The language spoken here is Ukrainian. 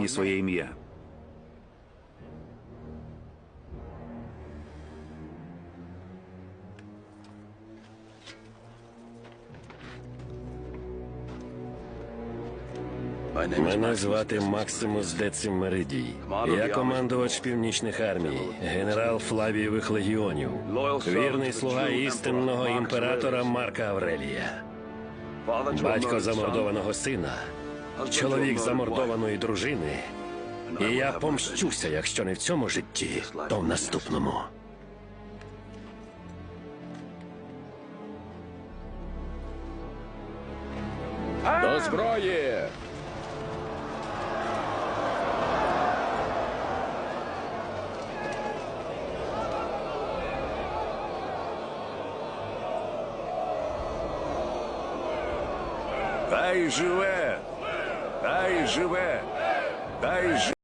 мені своє ім'я. Мене звати Максимус Децим Меридій. Я командувач північних армій, генерал Флавієвих легіонів, вірний слуга істинного імператора Марка Аврелія, батько замордованого сина, чоловік замордованої дружини. І я помщуся, якщо не в цьому житті, то в наступному. До зброї! Хай живе! Хай живе! Дай живе!